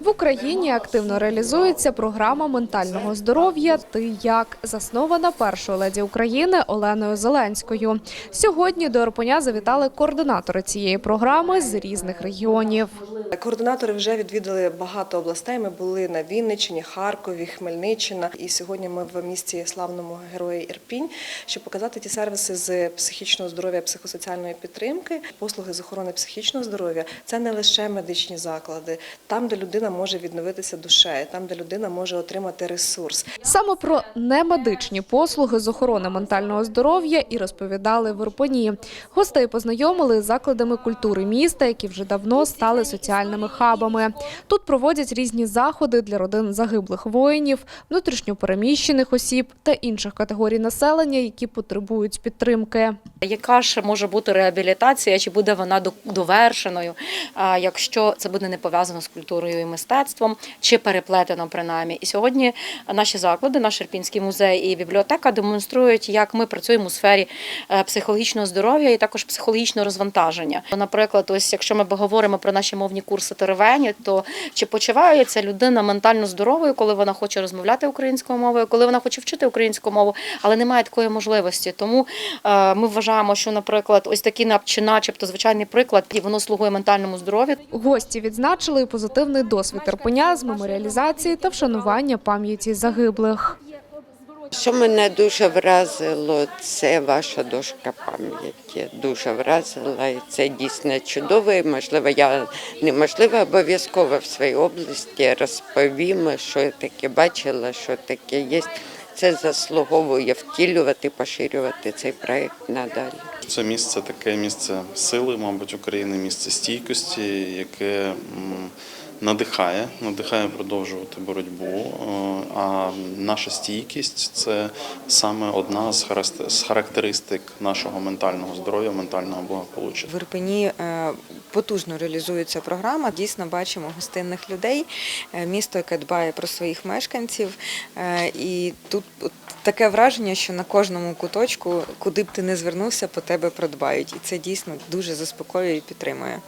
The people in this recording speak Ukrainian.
В Україні активно реалізується програма ментального здоров'я Ти як заснована першою леді України Оленою Зеленською. Сьогодні до Ірпеня завітали координатори цієї програми з різних регіонів. Координатори вже відвідали багато областей. Ми були на Вінниччині, Харкові, Хмельниччина. І сьогодні ми в місті славному герої Ірпінь, щоб показати ті сервіси з психічного здоров'я, психосоціальної підтримки, послуги з охорони психічного здоров'я. Це не лише медичні заклади, там, де людина може відновитися душею, там, де людина може отримати ресурс. Саме про немедичні послуги з охорони ментального здоров'я і розповідали в Ірпені. Гостей познайомили з закладами культури міста, які вже давно стали соціальними хабами. Тут проводять різні заходи для родин загиблих воїнів, внутрішньопереміщених осіб та інших категорій населення, які потребують підтримки. Яка ж може бути реабілітація, чи буде вона до- довершеною, а, якщо це буде не пов'язано з культурою і мистецтвом, чи переплетено принаймні. І сьогодні наші заклади, наш Ірпінський музей і бібліотека демонструють, як ми працюємо у сфері е, психологічного здоров'я і також психологічного розвантаження. Наприклад, ось якщо ми говоримо про наші мовні курси Теревені, то чи почувається людина ментально здоровою, коли вона хоче розмовляти українською мовою, коли вона хоче вчити українську мову, але немає такої можливості. Тому е, ми вважаємо, що, наприклад, ось такий начебто звичайний приклад, і воно слугує ментальному здоров'ю. Гості відзначили позитивний досвід Ірпеня з меморіалізації та вшанування пам'яті загиблих. Що мене дуже вразило, це ваша дошка пам'яті. Дуже вразила, і це дійсно чудово. І можливо, я неможливо обов'язково в своїй області розповім, що я таке бачила, що таке є. Це заслуговує втілювати, поширювати цей проект надалі. Це місце таке місце сили, мабуть, України, місце стійкості, яке надихає, надихає продовжувати боротьбу. Е, А наша стійкість це саме одна з характе- характеристик нашого ментального здоров'я, ментального благополуччя. В Ірпені е, потужно реалізується програма. Дійсно бачимо гостинних людей, е, місто, яке дбає про своїх мешканців. І тут таке враження, що на кожному куточку, куди б ти не звернувся, по тебе продбають. І це дійсно дуже заспокоює і підтримує.